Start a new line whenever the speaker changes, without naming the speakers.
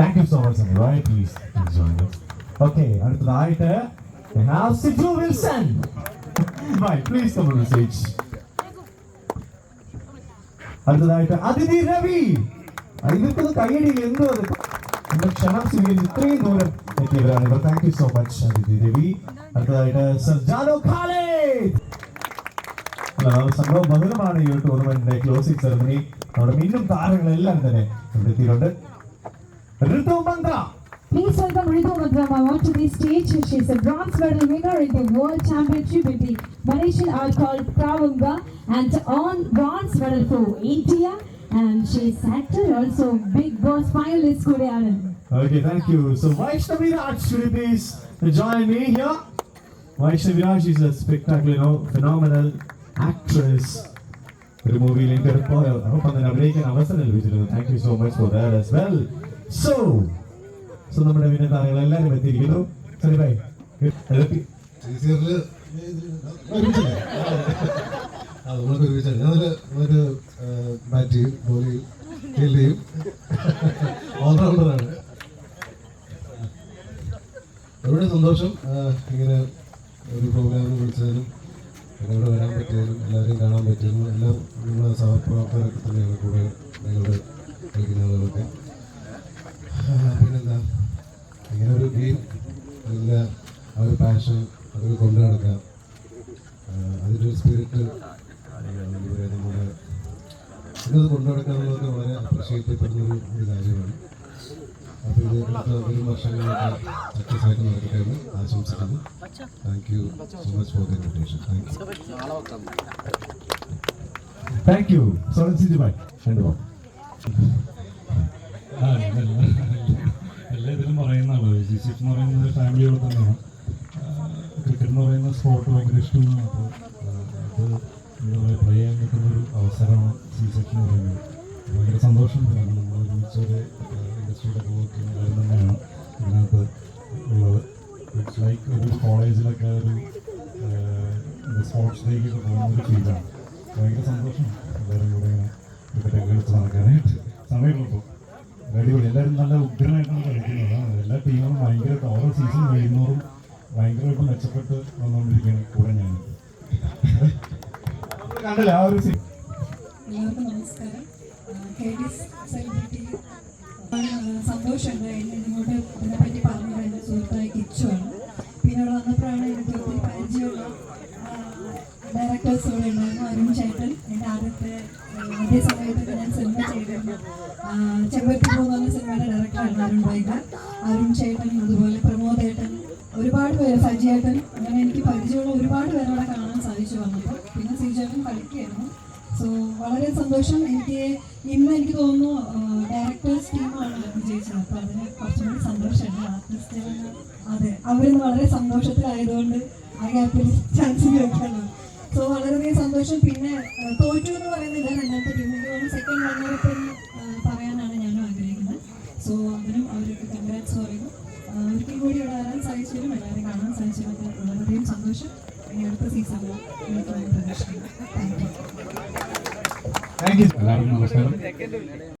Thank you so much right please join okay അടുത്തതായിട്ട് have Siju Wilson Right, please come on the stage. അടുത്തതായിട്ട് അതിഥി രവി. ഇതൊക്കെ കൈയടി എന്തോ അത്? നമ്മുടെ ക്ഷണം സ്വീകരിച്ച് ഇത്രയും ദൂരം എത്തിയവരാണ് ഇവർ. താങ്ക് യു സോ മച്ച് അതിഥി രവി. അടുത്തതായിട്ട് സർജാനോ ഖാലിദ് അല്ല, സംഭവം ബഹുലമാണ് ഈ ഒരു ടൂർണമെന്റിന്റെ ക്ലോസിംഗ് സെറമണി നമ്മുടെ മിന്നും താരങ്ങളെല്ലാം തന്നെ ഇവിടെ എത്തിയിട്ടുണ്ട്. ഋതു മന്ത്ര
Please welcome Ritu Madrama onto the stage. She's a bronze medal winner in the World Championship in the Malaysian art called Pravunga and on bronze medal for India. And she's actor also Big Boss finalist കൂടെയാണ്.
Okay, thank you. So Vaishnavi Raj, should you please join me here? Vaishnavi Raj is a spectacular, you know, phenomenal actress. ഒരു മൂവിയിൽ എനിക്ക് ഒപ്പം തന്നെ അഭിനയിക്കാൻ അവസരം ലഭിച്ചിരുന്നു thank you so much for that as well so so നമ്മുടെ വിനതാരങ്ങൾ എല്ലാവരും എത്തിയിരിക്കുന്നു. സോറി ബൈ
നമ്മളൊക്കെ ഒരുമിച്ചാണ് ഞാനൊരു ഒരു ബാറ്റ് ചെയ്യും ബോൾ ചെയ്യും ഫീൽഡ് ചെയ്യും. ഓൾറൗണ്ടറാണ് ഒരുപാട് സന്തോഷം. ഇങ്ങനെ ഒരു പ്രോഗ്രാമിന് വിളിച്ചതിനും എന്നോട് വരാൻ പറ്റിയതിനും എല്ലാവരെയും കാണാൻ പറ്റിയതിനും എല്ലാം നിങ്ങളുടെ സഹപ്രവർത്തകരൊക്കെ തന്നെയാണ് കൂടെ നിങ്ങളുടെ കളിക്കുന്ന ആളുകളൊക്കെ ആ, പിന്നെന്താ ഒരു അതിന്റെ ആ ഒരു പാഷൻ അതൊക്കെ കൊണ്ടു നടക്കാം. അതിന്റെ ഒരു സ്പിരിറ്റ് നമ്മുടെ ഇന്നത് കൊണ്ടു നടക്കുക വളരെ അപ്രീഷിയേറ്റ് ചെയ്യപ്പെടുന്ന ഒരു കാര്യമാണ്. അപ്പോൾ ഇത് ഒരു വർഷങ്ങളൊക്കെ സക്സസ് ആയിട്ട് നടക്കട്ടെ എന്ന് ആശംസിക്കുന്നു thank you so much for the thank you
thank you Soren Siju bye രണ്ടു
പറയുന്നതാണ് ജി സി എന്ന് പറയുന്നത് ഫാമിലിയോട് തന്നെയാണ്. ക്രിക്കറ്റ് എന്ന് പറയുന്ന സ്പോർട്ട് ഭയങ്കര ഇഷ്ടമാണ്. അപ്പോൾ അത് എന്താ പറയുക പ്ലേ ചെയ്യാൻ കിട്ടുന്ന ഒരു അവസരമാണ് സി സെറ്റ് എന്ന് പറയുന്നത്. ഭയങ്കര സന്തോഷം. കാരണം നമ്മൾ ഒരുമിച്ച് ഒരു ഇൻഡസ്ട്രിയിലൊക്കെ വർക്ക് ചെയ്യുന്ന കാര്യം തന്നെയാണ് ഇതിനകത്ത് ഉള്ളത്. ഇറ്റ്സ് ലൈക്ക് ഒരു കോളേജിലൊക്കെ ഒരു സ്പോർട്സ് ഡേക്കൊക്കെ പോകുന്ന ഒരു ഫീലാണ് ഭയങ്കര സന്തോഷം. എല്ലാവരും കൂടെ ഇങ്ങനെ ക്രിക്കറ്റൊക്കെ കളിച്ച് നടക്കാനായിട്ട് സമയമുള്ളപ്പോൾ. അടിപൊളി. എല്ലാവരും നല്ല ഉഗ്രനായിട്ടാണ് കളിക്കുന്നത് എല്ലാ ടീമും ഭയങ്കര ഓരോ സീസൺ കഴിയുന്നോറും ഭയങ്കരമായിട്ട് മെച്ചപ്പെട്ട് വന്നുകൊണ്ടിരിക്കുകയാണ് കൂടെ ഞാൻ
കണ്ടില്ല ആ ഒരു
സെലിബ്രിറ്റി സന്തോഷമുണ്ട് എന്നെ ഇങ്ങോട്ട് ഇതിനെപ്പറ്റി പറഞ്ഞത് എന്റെ സുഹൃത്തായ കിച്ചുവാണ് പിന്നെ ഇവിടെ വന്നപ്പോഴാണ് എനിക്ക് ഒത്തിരി പരിചയമുള്ള ഡയറക്ടേഴ്സ് ഇവിടെ ഉണ്ടായിരുന്നു അരുൺ ചേട്ടൻ എന്റെ ആദ്യത്തെ അതേ സമയത്ത് ഞാൻ സിനിമ ചെയ്തിരുന്നു ചെമ്പത്തി എന്ന് സിനിമയുടെ ഡയറക്ടറാണ് അരുൺ വൈദ്യ അരുൺ ചേട്ടൻ അതുപോലെ പ്രമോദേട്ടൻ ഒരുപാട് പേര് സജിയേട്ടൻ അങ്ങനെ എനിക്ക് പരിചയമുള്ള ഒരുപാട് പേരോടെ കാണാൻ സാധിച്ചു വന്നപ്പോൾ. പിന്നെ സിജേട്ടൻ കളിക്കുകയായിരുന്നു. സോ വളരെ സന്തോഷം. എനിക്ക് ഇന്ന് എനിക്ക് തോന്നുന്നു ഡയറക്ടേഴ്സ് ടീമാണ് വിജയിച്ചത് അപ്പോൾ അതിന് കുറച്ചുകൂടി സന്തോഷമുണ്ട്. ആർട്ടിസ്റ്റുകൾ അതെ അവരിന്ന് വളരെ സന്തോഷത്തിലായതുകൊണ്ട് ആ ഗ്യാപ്പിൽ ചാൻസ് കേൾക്കണം സന്തോഷം പിന്നെ തോറ്റു എന്ന് പറയുന്നില്ല. രണ്ടാമത്തെ ടീം എനിക്ക് സെക്കൻഡ് റണ്ണറപ്പ് എന്ന് പറയാനാണ് ഞാനും ആഗ്രഹിക്കുന്നത്. സോ അതിനും അവർക്ക് കൺഗ്രാറ്റ്സ് പറയുന്നു. ഒരിക്കൽ കൂടി ഇവിടെ വരാൻ സാധിച്ചാലും എല്ലാവരെയും കാണാൻ സാധിച്ചാലും വളരെയധികം സന്തോഷം. ഇനി അടുത്ത സീസണിൽ പ്രതീക്ഷിക്കുന്നു.
താങ്ക് യു
എല്ലാവർക്കും നമസ്കാരം.